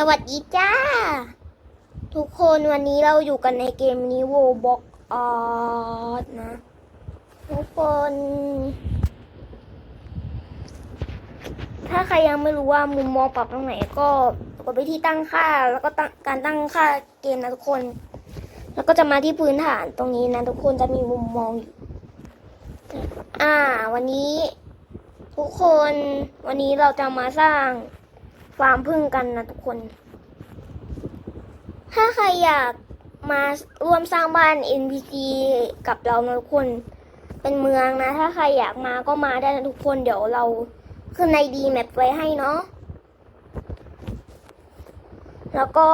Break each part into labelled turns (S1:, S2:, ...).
S1: สวัสดีจ้า ทุกคนวันนี้เราอยู่กันในเกมนี้โวบอกออดนะ ทุกคน ถ้าใครยังไม่รู้ว่ามุมมองปรับตรงไหนก็กดไปที่ตั้งค่า แล้วก็ตั้งการตั้งค่าเกมนะทุกคน แล้วก็จะมาที่พื้นฐานตรงนี้นะทุกคนจะมีมุมมองอยู่อ่า วันนี้ ทุกคนวันนี้เราจะมาสร้าง ฟาร์มพึ่งกันนะทุกคน ถ้าใครอยากมาร่วมสร้างบ้าน NPC กับเรานะทุกคน เป็นเมืองนะ ถ้าใครอยากมาก็มาได้นะทุกคน เดี๋ยวเราขึ้นในดีแมปไว้ให้เนาะ แล้วก็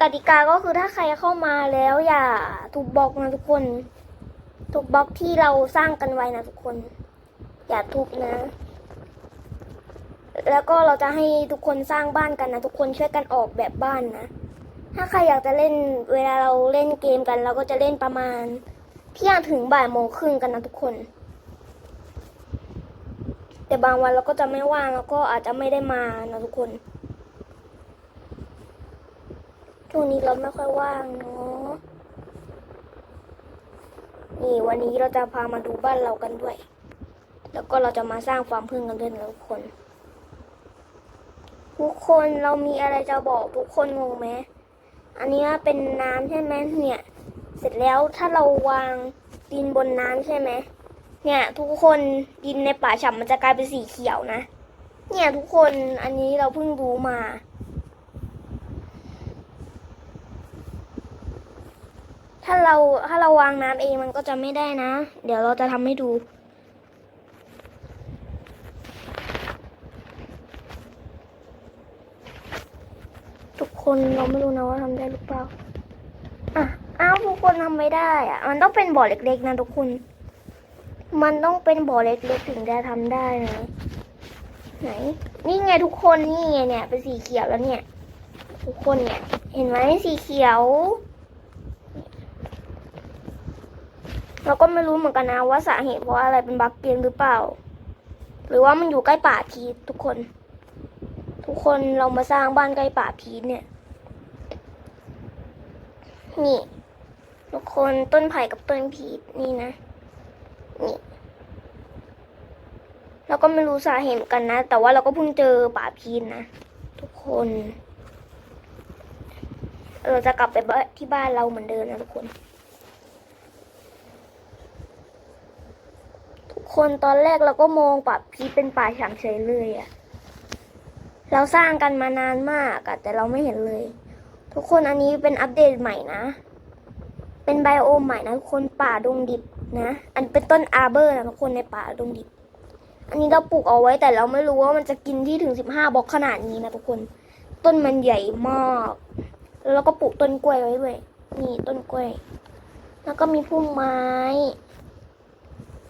S1: กติกาก็คือถ้าใครเข้ามาแล้วอย่าทุบบล็อกนะทุกคนทุบบล็อกที่เราสร้างกันไว้นะทุกคน อย่าทุบนะ แล้วก็เราจะให้ทุกคนสร้างบ้านกันนะทุกคนช่วยกันออกแบบบ้านนะ ถ้าใครอยากจะเล่นเวลาเราเล่นเกมกัน เราก็จะเล่นประมาณเที่ยงถึงบ่ายโมงครึ่งกันนะทุกคน แต่บางวันเราก็จะไม่ว่างแล้วก็อาจจะไม่ได้มานะทุกคนช่วงนี้เราไม่ค่อยว่างเนาะนี่วันนี้เราจะพามาดูบ้านเรากันด้วย แล้วก็เราจะมาสร้างฟาร์มพึ่งกันด้วยนะทุกคน ทุกคนเรามีอะไรจะบอกทุกคนงงไหมอันนี้เป็นน้ำใช่ไหมเนี่ย เสร็จแล้วถ้าเราวางดินบนน้ำใช่ไหมเนี่ยทุกคนดินในป่าฉ่ำมันจะกลายเป็นสีเขียวนะ เนี่ยทุกคนอันนี้เราเพิ่งรู้มาถ้าเราถ้าเราวางน้ำเองมันก็จะไม่ได้นะ เดี๋ยวเราจะทำให้ดู คนเราไม่รู้นะว่าทำได้หรือเปล่าอะอ้าวทุกคนทำไม่ได้อะมันต้องเป็นบ่อเล็กๆนะทุกคน มันต้องเป็นบ่อเล็กๆถึงจะทำได้นะไหน นี่ไงทุกคนนี่ไงเนี่ย เป็นสีเขียวแล้วเนี่ย ทุกคนเนี่ย เห็นไหมสีเขียวเราก็ไม่รู้เหมือนกันนะว่าสาเหตุเพราะอะไรเป็นบั๊กเกมหรือเปล่า หรือว่ามันอยู่ใกล้ป่าพีชทุกคน ทุกคนเรามาสร้างบ้านใกล้ป่าพีชเนี่ย นี่ ทุกคนต้นไผ่กับต้นพีชนี่นะ นี่เราก็ไม่รู้สาเหตุกันนะ แต่ว่าเราก็เพิ่งเจอป่าพีชนะ ทุกคนเราจะกลับไปบ้านที่บ้านเราเหมือนเดิมนะทุกคน ทุกคนตอนแรกเราก็มองป่าพีชเป็นป่าฉ่ำเฉยเลยอะเราสร้างกันมานานมากอะแต่เราไม่เห็นเลย ทุกคนอันนี้เป็นอัปเดตใหม่นะ เป็นไบโอมใหม่นะทุกคนป่าดงดิบนะ อันเป็นต้นอาร์เบอร์นะทุกคนในป่าดงดิบ อันนี้เราปลูกเอาไว้แต่เราไม่รู้ว่ามันจะกินที่ถึงสิบห้าบล็อกขนาดนี้นะทุกคน ต้นมันใหญ่มาก แล้วเราก็ปลูกต้นกล้วยไว้ด้วยนี่ต้นกล้วย แล้วก็มีพุ่มไม้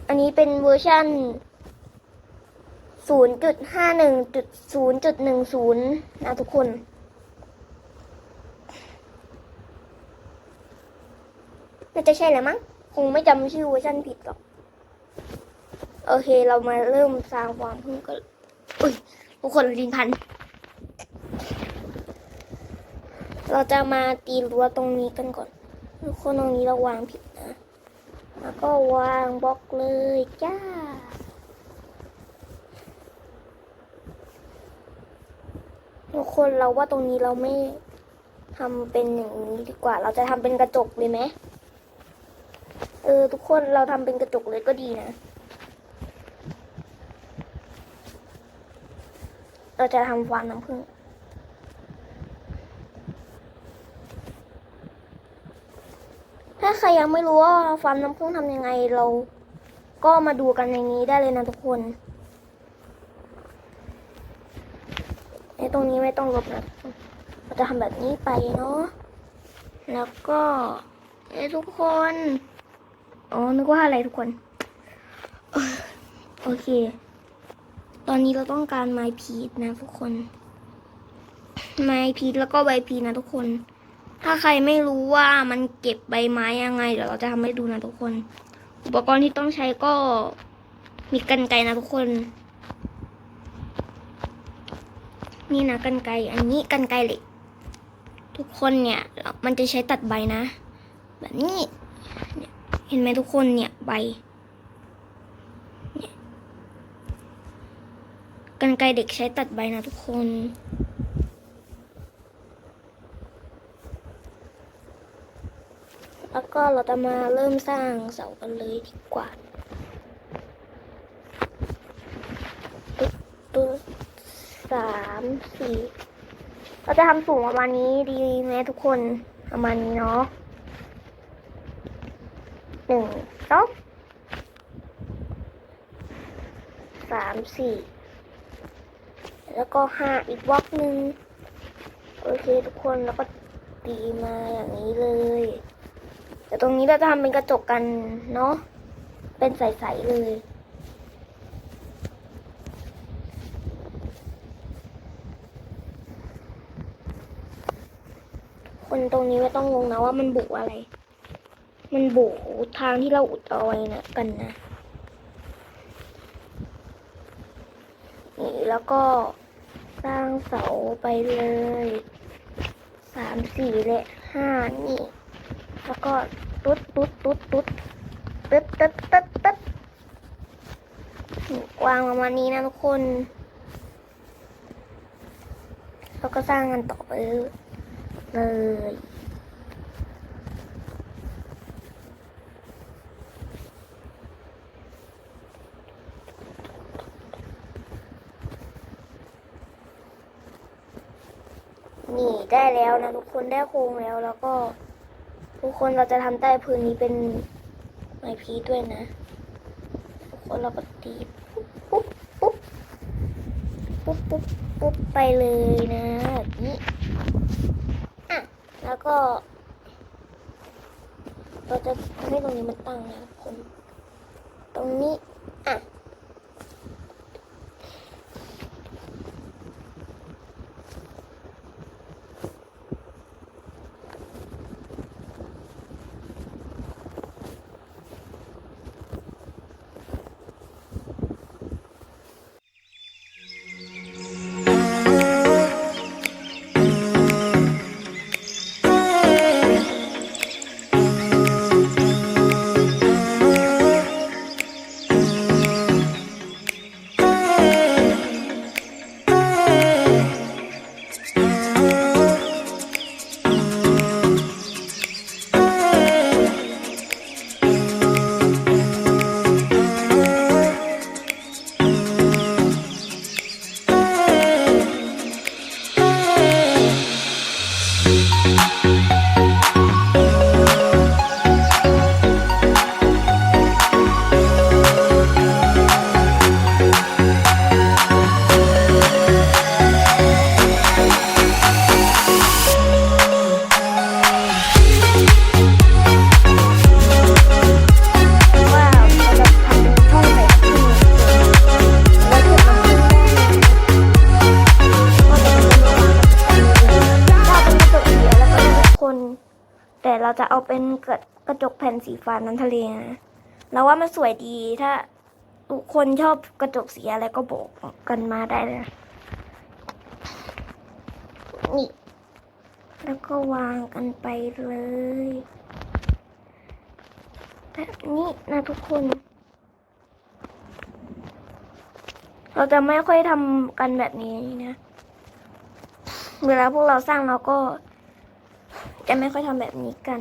S1: อันนี้เป็นเวอร์ชันศูนย์จุดห้าหนึ่งจุดศูนย์จุดหนึ่งศูนย์นะทุกคน น่าจะใช่แหละมั้ง คงไม่จำชื่อเวอร์ชันผิดหรอก โอเคเรามาเริ่มสร้างความพึ่งกันอุ้ยทุกคนลินพัน เราจะมาตีรั้วตรงนี้กันก่อน ทุกคนตรงนี้เราวางผิดนะ แล้วก็วางบล็อกเลยจ้าทุกคนเราว่าตรงนี้เราไม่ทำเป็นอย่างนี้ดีกว่า เราจะทำเป็นกระจกเลยไหม เออ ทุกคนเราทำเป็นกระจกเลยก็ดีนะ เราจะทำฟาร์มน้ำผึ้งถ้าใครยังไม่รู้ว่าฟาร์มน้ำผึ้งทำยังไงเราก็มาดูกันในนี้ได้เลยนะทุกคนไอ้ตรงนี้ไม่ต้องลบนะเราจะทำแบบนี้ไปเนาะแล้วก็เอ้ทุกคน อ๋อ นึกว่าอะไรทุกคน โอเค ตอนนี้เราต้องการไม้พีชนะทุกคน ไม้พีชแล้วก็ใบพีชนะทุกคน ถ้าใครไม่รู้ว่ามันเก็บใบไม้ยังไง เดี๋ยวเราจะทำให้ดูนะทุกคน อุปกรณ์ที่ต้องใช้ก็มีกันไกรนะทุกคน นี่นะกันไกรอันนี้กันไกรเหล็กทุกคนเนี่ย มันจะใช้ตัดใบนะ แบบนี้ เห็นไหมทุกคนเนี่ยใบเนี่ยกันไกรเด็กใช้ตัดใบนะทุกคน แล้วก็เราจะมาเริ่มสร้างเสากันเลยดีกว่าตุ๊ดตุ๊ดสามสี่ เราจะทำสูงประมาณนี้ดีไหมทุกคน ประมาณนี้เนาะ หนึ่งสองสามสี่แล้วก็ห้าอีกวอกหนึ่งโอเคทุกคนแล้วก็ตีมาอย่างนี้เลยแต่ตรงนี้เราจะทำเป็นกระจกกันเนาะเป็นใสๆเลยคนตรงนี้ไม่ต้องงงนะว่ามันบุอะไร มันบุทางที่เราอุดเอาไว้นะกันนะนี่แล้วก็สร้างเสาไปเลยสามสี่และห้านี่ แล้วก็ตุ๊ดตุ๊ดตุ๊ดตุ๊ดตึ๊ดตึ๊ดตึ๊ดตึ๊ดวางประมาณนี้นะทุกคน แล้วก็สร้างกันต่อไปเลย นี่ได้แล้วนะทุกคนได้โครงแล้วแล้วก็ ทุกคนเราจะทำใต้พื้นนี้เป็นไม้พีชด้วยนะ ทุกคนเราก็ตีปุ๊บปุ๊บปุ๊บปุ๊บปุ๊บไปเลยนะแบบนี้อะแล้วก็ เราจะทำให้ตรงนี้มันตั้งนะ เราจะเอาเป็นกระกระจกแผ่นสีฟ้านั้นทะเลนะเราว่ามันสวยดีถ้าทุกคนชอบกระจกสีอะไรก็บอกกันมาได้เลยนะนี่ แล้วก็วางกันไปเลยแบบนี้นะทุกคน เราจะไม่ค่อยทำกันแบบนี้นะ เวลาพวกเราสร้างเราก็ จะไม่ค่อยทำแบบนี้กัน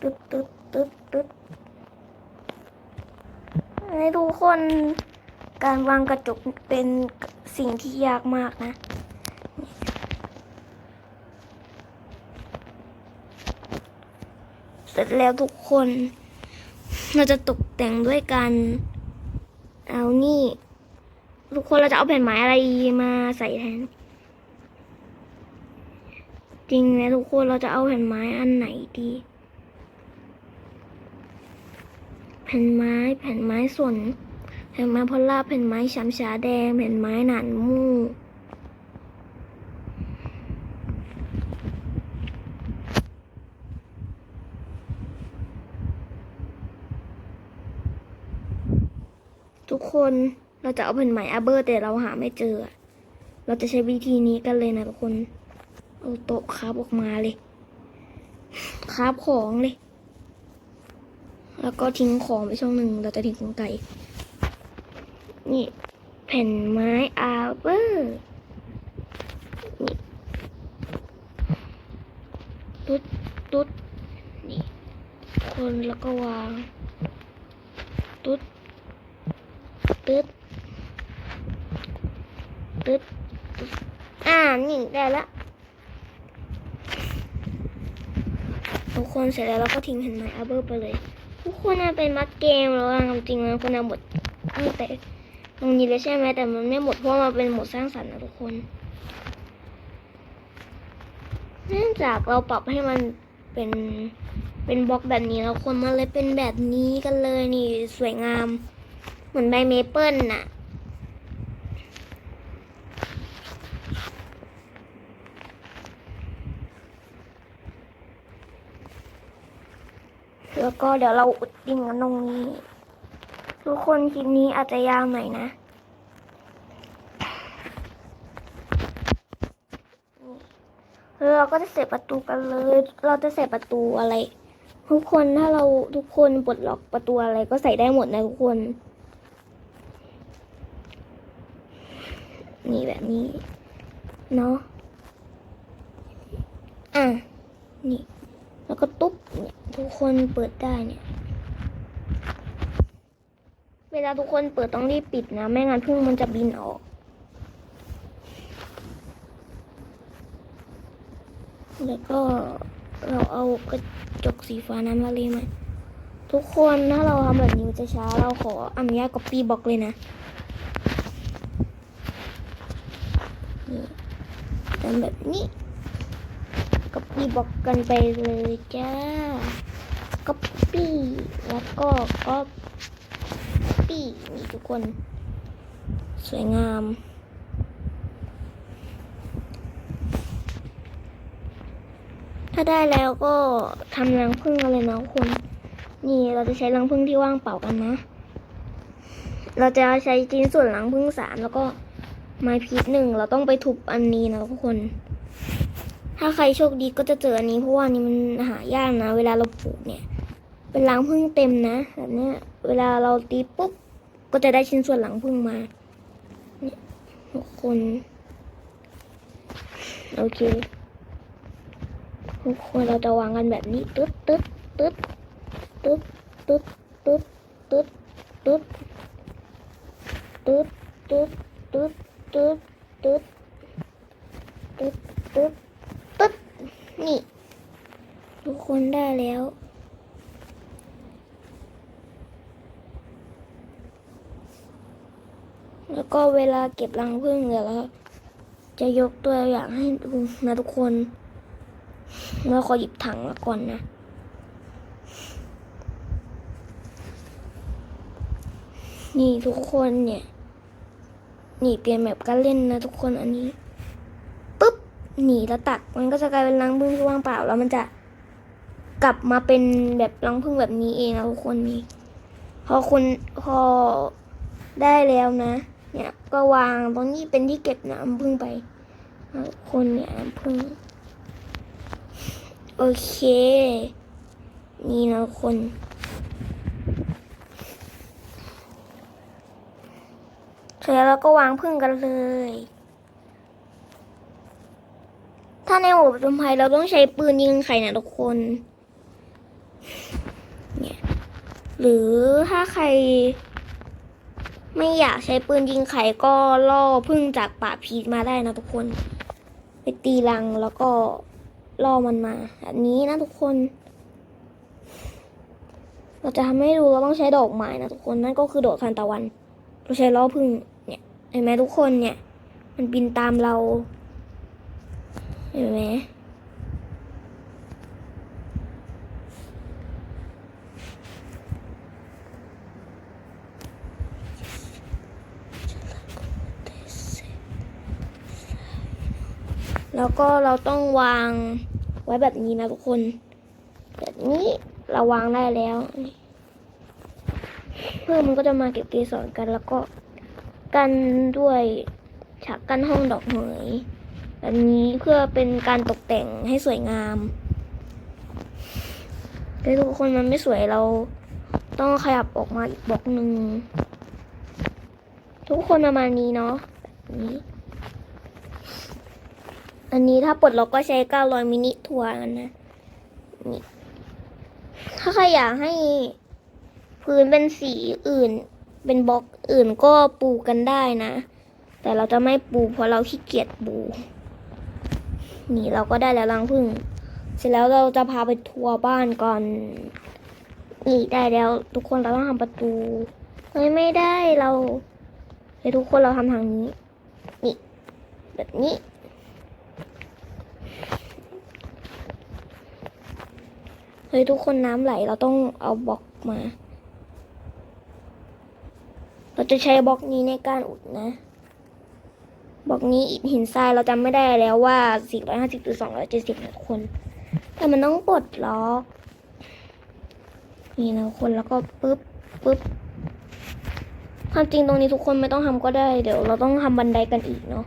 S1: ตึ๊ดตึ๊ดตึ๊ดตึ๊ดให้ทุกคนการวางกระจกเป็นสิ่งที่ยากมากนะเสร็จแล้วทุกคน เราจะตกแต่งด้วยการเอานี่ ทุกคนเราจะเอาแผ่นไม้อะไรมาใส่แทน จริงนะทุกคนเราจะเอาแผ่นไม้อันไหนดี แผ่นไม้แผ่นไม้ส่วนแผ่นไม้พอลล่าแผ่นไม้ช้ำชาแดง แผ่นไม้หนานมู่ทุกคน เราจะเอาแผ่นไหมอาเบอร์แต่เราหาไม่เจอ เราจะใช้วิธีนี้กันเลยนะทุกคน เอาโต๊ะคราบออกมาเลยคราบของเลย แล้วก็ทิ้งของไปช่องหนึ่ง เราจะทิ้งของไก่นี่ แผ่นไม้อาเบอร์นี่ตุ๊ดตุ๊ดนี่คนแล้วก็วาง ตุ๊ดตึ๊ด ตึ๊ดตึ๊ดอ่านี่ได้ละทุกคนเสร็จแล้วเราก็ทิ้งแผ่นไหมอาเบอร์ไปเลย ทุกคนน่าเป็นมัดเกมแล้วอะจริงๆแล้วคนน่าหมดตั้งแต่ตรงนี้เลยใช่ไหมแต่มันไม่หมดเพราะมันเป็นหมดสร้างสรรค์นะทุกคนเนื่องจากเราปรับให้มันเป็นเป็นบล็อกแบบนี้แล้วคนมันเลยเป็นแบบนี้กันเลยนี่สวยงาม เหมือนใบเมเปิลน่ะ แล้วก็เดี๋ยวเราอุดดินกันตรงนี้ ทุกคนคลิปนี้อาจจะยาวหน่อยนะเราก็จะเสร็จประตูกันเลย เราจะใส่ประตูอะไร ทุกคนถ้าเราทุกคนปลดล็อกประตูอะไรก็ใส่ได้หมดนะทุกคน นี่แบบนี้ เนาะ อะ นี่ แล้วก็ตุ๊บเนี่ย ทุกคนเปิดได้เนี่ย เวลาทุกคนเปิดต้องรีบปิดนะ ไม่งั้นพึ่งมันจะบินออกแล้วก็เราเอากระจกสีฟ้านั้นมาเลยไหมทุกคนถ้าเราทำแบบนี้จะช้าเราขออนุญาตก๊อปปี้บล็อกเลยนะนี่ทำแบบนี้ก๊อปปี้บล็อกกันไปเลยจ้า ก๊อปปี้แล้วก็ก๊อปปี้นี่ทุกคน สวยงาม ถ้าได้แล้วก็ทำรังผึ้งกันเลยนะทุกคนนี่เราจะใช้รังผึ้งที่ว่างเปล่ากันนะ เราจะใช้ชิ้นส่วนรังผึ้งสามแล้วก็ไม้พีชหนึ่งเราต้องไปทุบอันนี้นะทุกคน ถ้าใครโชคดีก็จะเจออันนี้เพราะว่านี้มันหายากนะ เวลาเราปลูกเนี่ยเป็นรังผึ้งเต็มนะแบบนี้เวลาเราตีปุ๊บก็จะได้ชิ้นส่วนหลังผึ้งมาเนี่ยทุกคนโอเคทุกคนเราจะวางกันแบบนี้ตึ๊ดตึ๊ดตึ๊ดตึ๊ดตึ๊ดตึ๊ดตึ๊ดตึ๊ดตึ๊ดตึ๊ดตึ๊ดตึ๊ดตึ๊ดตึ๊ดตึ๊ด นี่ ทุกคนได้แล้ว แล้วก็เวลาเก็บรังผึ้งเดี๋ยวเราจะยกตัวอย่างให้ดูนะทุกคนเราขอหยิบถังมาก่อนนะ นี่ทุกคนเนี่ย นี่เปลี่ยนแบบการเล่นนะทุกคนอันนี้ หนีแล้วตัดมันก็จะกลายเป็นรังผึ้งที่ว่างเปล่า แล้วมันจะกลับมาเป็นแบบรังผึ้งแบบนี้เองนะทุกคนนี่พอคุณพอได้แล้วนะ เนี่ยก็วางตรงนี้เป็นที่เก็บน้ำผึ้งไปทุกคนเนี่ยน้ำผึ้งโอเค นี่นะคนเสร็จแล้วก็วางพึ่งกันเลย ถ้าในหัวประจมภัยเราต้องใช้ปืนยิงไข่นะทุกคน เนี่ย หรือถ้าใคร ไม่อยากใช้ปืนยิงไข่ก็ล่อพึ่งจากป่าพีชมาได้นะทุกคน ไปตีรังแล้วก็ล่อมันมาแบบนี้นะทุกคน เราจะทำให้ดูเราต้องใช้ดอกไม้นะทุกคนนั่นก็คือดอกทานตะวัน เราใช้ล้อพึ่งเนี่ยเห็นไหมทุกคนเนี่ย มันบินตามเรา เห็นไหมแล้วก็เราต้องวางไว้แบบนี้นะทุกคน แบบนี้เราวางได้แล้ว เพื่อมันก็จะมาเก็บเกสรกันแล้วก็กันด้วยฉากกันห้องดอกเหมย แบบนี้เพื่อเป็นการตกแต่งให้สวยงามแต่ทุกคนมันไม่สวยเราต้องขยับออกมาอีกบล็อกหนึ่งทุกคนประมาณนี้เนาะแบบนี้ อันนี้ถ้าปลดล็อกก็ใช้900มินิทัวร์กันนะนี่ถ้าใครอยากให้พื้นเป็นสีอื่น เป็นบล็อกอื่นก็ปูกันได้นะ แต่เราจะไม่ปูเพราะเราขี้เกียจปู นี่เราก็ได้แล้วรังพึ่ง เสร็จแล้วเราจะพาไปทัวร์บ้านก่อน นี่ได้แล้ว ทุกคนเราต้องทำประตูเฮ้ยไม่ได้เราเฮ้ยทุกคนเราทำทางนี้ นี่ แบบนี้ เฮ้ยทุกคนน้ำไหลเราต้องเอาบล็อกมา เราจะใช้บล็อกนี้ในการอุดนะ บอกนี้อิฐหินทรายเราจำไม่ได้แล้วว่า 450หรือ270นะทุกคน แต่มันต้องปลดล็อกนี่นะคนแล้วก็ปึ๊บปึ๊บความจริงตรงนี้ทุกคนไม่ต้องทำก็ได้ เดี๋ยวเราต้องทำบันไดกันอีกเนาะ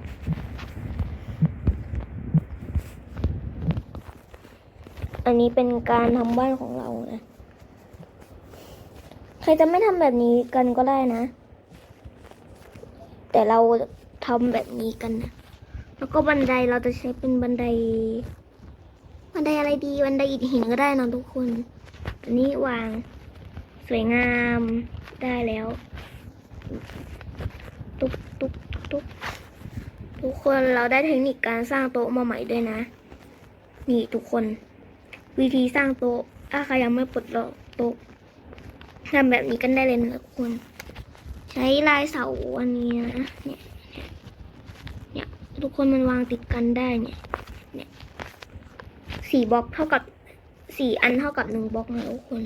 S1: อันนี้เป็นการทำบ้านของเรานะ ใครจะไม่ทำแบบนี้กันก็ได้นะ แต่เรา ทำแบบนี้กันนะ แล้วก็บันไดเราจะใช้เป็นบันได บันไดอะไรดี บันไดอิฐหินก็ได้นะทุกคน อันนี้วางสวยงามได้แล้ว ตุ๊บตุ๊บตุ๊บทุกคนเราได้เทคนิคการสร้างโต๊ะมาใหม่ด้วยนะ นี่ทุกคน วิธีสร้างโต๊ะถ้าใครยังไม่ปลดล็อกโต๊ะทำแบบนี้กันได้เลยนะทุกคน ใช้ลายเสาอันนี้นะเนี่ยเนี่ย ทุกคนมันวางติดกันได้เนี่ยเนี่ยสี่บล็อกเท่ากับสี่อันเท่ากับหนึ่งบล็อกนะทุกคน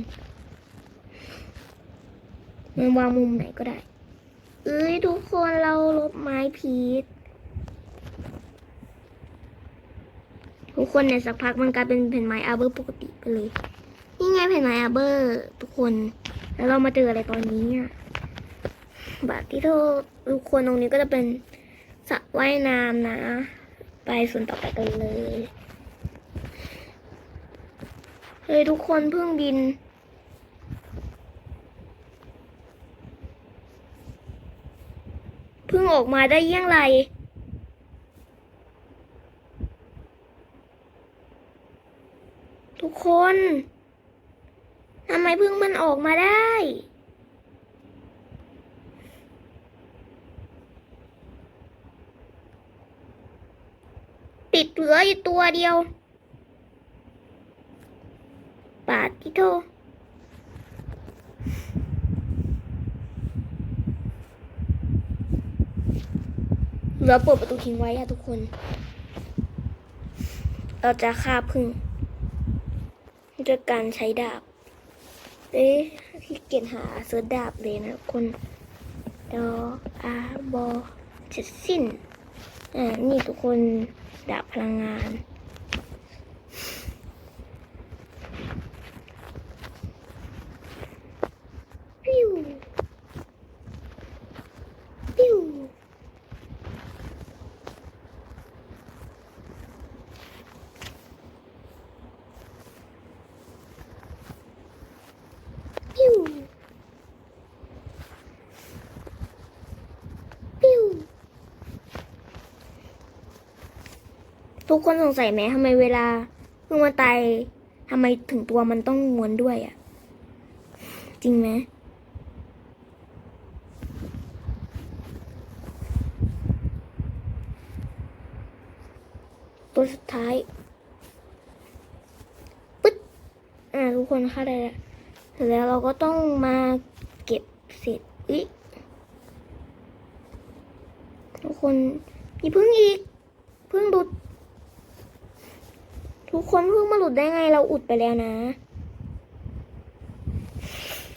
S1: มันวางมุมไหนก็ได้ เอ้ยทุกคนเราลบไม้พีชทุกคนเนี่ยสักพักมันกลายเป็นแผ่นไม้อาเบอร์ปกติไปเลย นี่ไงแผ่นไม้อาเบอร์ทุกคน แล้วเรามาเจออะไรตอนนี้อะบาทที่ทุกคนตรงนี้ก็จะเป็น สระว่ายน้ำนะ ไปส่วนต่อไปกันเลย เฮ้ย ทุกคนเพิ่งบิน เพิ่งออกมาได้เยี่ยงไรทุกคน ทำไมเพิ่งมันออกมาได้ ติดเหลืออยู่ตัวเดียวปาดที่โทเหลือเปิดประตูทิ้งไว้อะทุกคน เราจะฆ่าพึ่งด้วยการใช้ดาบ เอ๊ะที่เกียจหาเซิร์ชดาบเลยนะคนดออาบอเสร็จสิ้น นี่ทุกคนดาบพลังงาน ปิ้ว ปิ้ว ปิ้ว ปิ้ว ทุ กคนสงสัยไหมทำไมเวลาเพิ่งมาตายทำไมถึงตัวมันต้องม้วนด้วยอะ่ะ จริงไหมตัวสุดท้ายปึ๊ดอ่าทุกคนเข้าได้แล้วเสร็จแล้วเราก็ต้องมาเก็บเศษอิทุกคนมีพึ่งอีกพึ่งหลุด ทุกคนเพึ่งมาหลุดได้ไงเราอุดไปแล้วนะ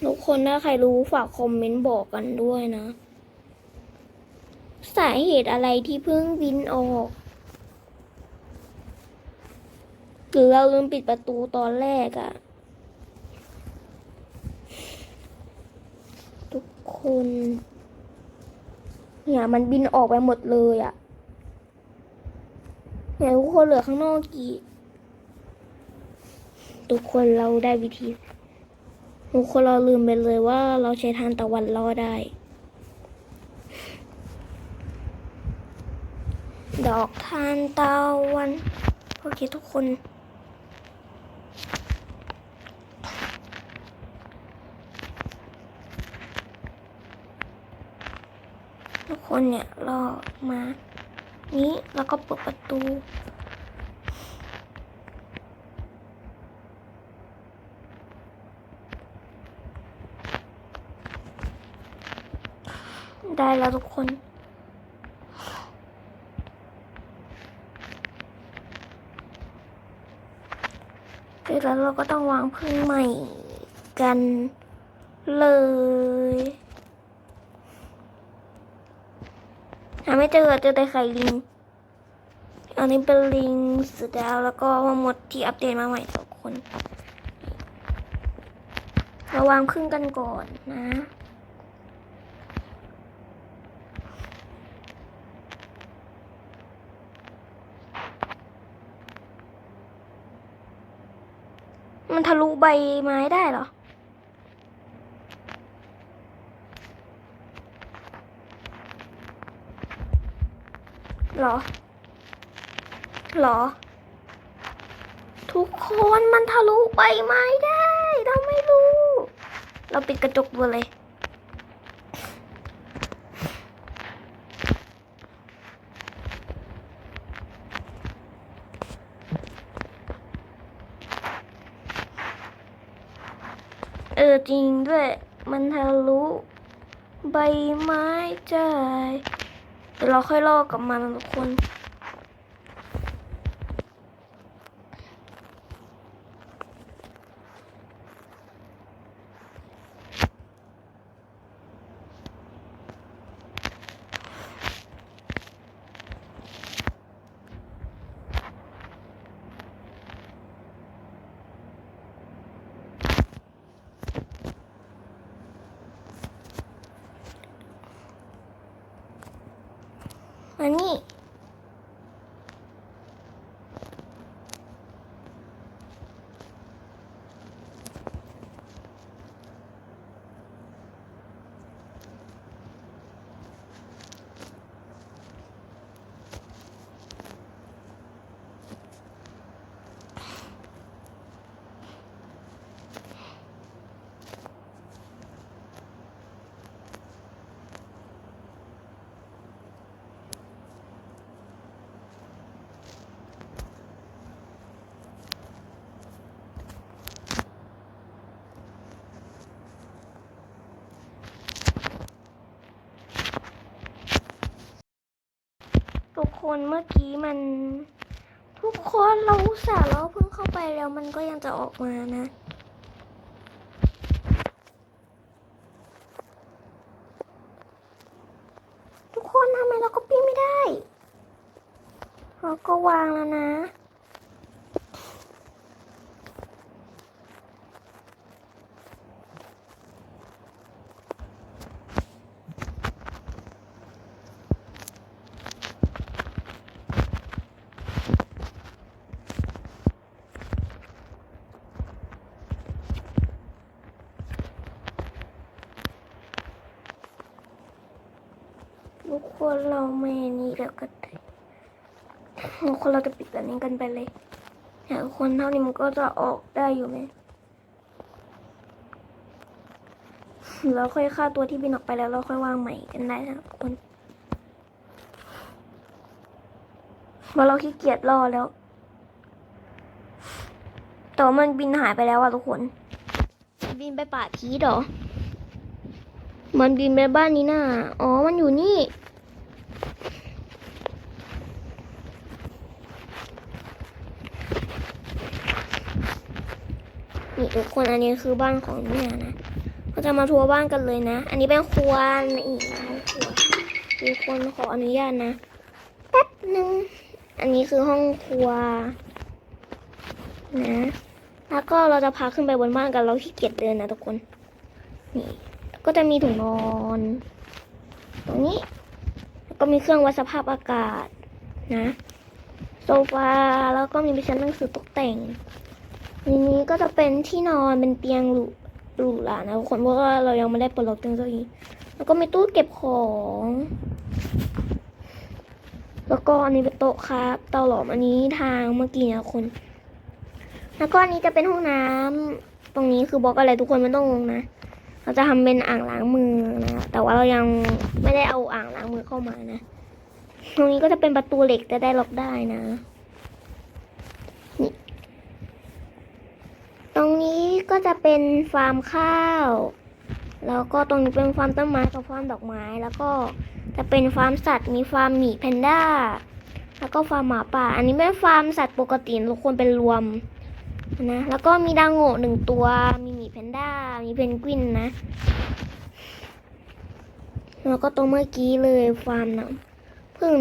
S1: ทุกคนถ้าใครรู้ฝากคอมเมนต์บอกกันด้วยนะ สาเหตุอะไรที่เพึ่งบินออกหรือเราลืมปิดประตูตอนแรกอะทุกคน เนี่ยมันบินออกไปหมดเลยอะ่ะเนี่ยทุกคนเหลือข้างนอกกี่ ทุกคนเราได้วิธีทุกคนเราลืมไปเลยว่าเราใช้ทานตะวันล่อได้ ดอกทานตะวันโอเคทุกคน ทุกคนเนี่ยรอมา นี้แล้วก็เปิดประตู ได้แล้วทุกคนเสร็จแล้วเราก็ต้องวางพึ่งใหม่กันเลยหาไม่เจอเจอแต่ไข่ลิง อันนี้เป็นลิงสือดาวแล้วก็มาหมดที่อัปเดตมาใหม่ทุกคนเราวางพึ่งกันก่อนนะ มันทะลุใบไม้ได้เหรอเหรอเหรอ ทุกคนมันทะลุใบไม้ได้ เราไม่รู้ เราปิดกระจกดูเลย เออจริงด้วย มันทะลุใบไม้ได้เดี๋ยวเราค่อยลอกกับมันทุกคน คนเมื่อกี้มัน ทุกคนเราส่าเราเพิ่งเข้าไปแล้วมันก็ยังจะออกมานะ ทุกคนทำไมเราก็ปี้ไม่ได้ เราก็วางแล้วนะ เราไม่นี่แล้วก็ได้ทุกคนเราจะปิดแบบนี้กันไปเลยเนี่คนเท่านี้มันก็จะออกได้อยู่ไหมเราค่อยฆ่าตัวที่บินออกไปแล้วเราค่อยวางใหม่กันได้นะทุกคนเพราะเราขี้เกียจรอแล้ว แต่ว่ามันบินหายไปแล้วอะทุกคน บินไปป่าทีเหรอ มันบินไปบ้านนี้น่ะ อ๋อ มันอยู่นี่ นี่ทุกคนอันนี้คือบ้านของเนี่ยนะก็จะมาทัวร์บ้านกันเลยนะ อันนี้เป็นครัวนี่ห้องครัวทุกคนขออนุญาตนะแป๊บหนึ่งอันนี้คือห้องครัวนะแล้วก็เราจะพาขึ้นไปบนบ้านกันเราขี้เกียจเดินนะทุกคน นี่ ก็จะมีถุงนอน ตรงนี้ ก็มีเครื่องวัดสภาพอากาศนะโซฟาแล้วก็มีชั้นหนังสือตกแต่งทีนี้ก็จะเป็นที่นอนเป็นเตียงหรูหรูหรานะทุกคนเพราะว่าเรายังไม่ได้ปลดล็อกเตียงตัวนี้แล้วก็มีตู้เก็บของ แล้วก็อันนี้เป็นโต๊ะครับ เตาหลอมอันนี้ทางเมื่อกี้นะคน แล้วก็อันนี้จะเป็นห้องน้ำตรงนี้คือบล็อกอะไรทุกคนไม่ต้องงงนะ เราจะทำเป็นอ่างล้างมือนะ แต่ว่าเรายังไม่ได้เอาอ่างล้างมือเข้ามานะ ตรงนี้ก็จะเป็นประตูเหล็กจะได้ล็อกได้นะนี่ตรงนี้ก็จะเป็นฟาร์มข้าว แล้วก็ตรงนี้เป็นฟาร์มต้นไม้กับฟาร์มดอกไม้ แล้วก็จะเป็นฟาร์มสัตว์ มีฟาร์มหมีแพนด้า แล้วก็ฟาร์มหมาป่า อันนี้ไม่ฟาร์มสัตว์ปกติทุกคนเป็นรวมนะ แล้วก็มีดังโง่หนึ่งตัว มีหมีแพนด้า มีเพนกวินนะ แล้วก็ตรงเมื่อกี้เลยฟาร์มนะเพิ่ง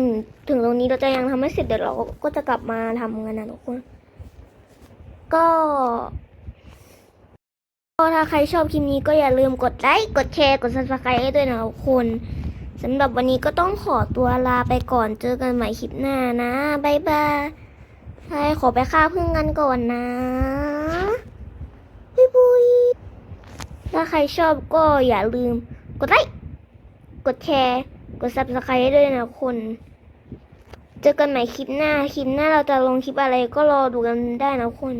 S1: ถึงตรงนี้เราจะยังทำไม่เสร็จเดี๋ยวเราก็จะกลับมาทำกันนะทุกคน ก็ก็ถ้าใครชอบคลิปนี้ก็อย่าลืมกดไลค์ กดแชร์ กด subscribe ให้ด้วยนะทุกคนสำหรับวันนี้ก็ต้องขอตัวลาไปก่อนเจอกันใหม่คลิปหน้านะบายบายใช่ขอไปฆ่าพึ่งกันก่อนนะบุยบุยถ้าใครชอบก็อย่าลืมกดไลค์ กดแชร์ กด subscribe ให้ด้วยนะคน เจอกันใหม่คลิปหน้า คลิปหน้าเราจะลงคลิปอะไรก็รอดูกันได้นะคน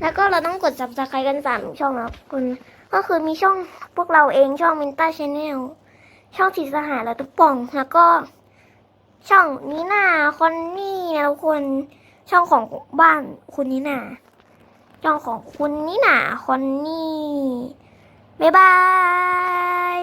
S1: แล้วก็เราต้องกด subscribe กันสามช่องนะคน ก็คือมีช่องพวกเราเองช่องมินต้าชาแนลช่องสีสหายและตุ๊กป่อง แล้วก็ ช่องนีน่าคอนนี่นะทุกคน ช่องของบ้านคุณนีน่าช่องของคุณนีน่าคอนนี่บ๊ายบาย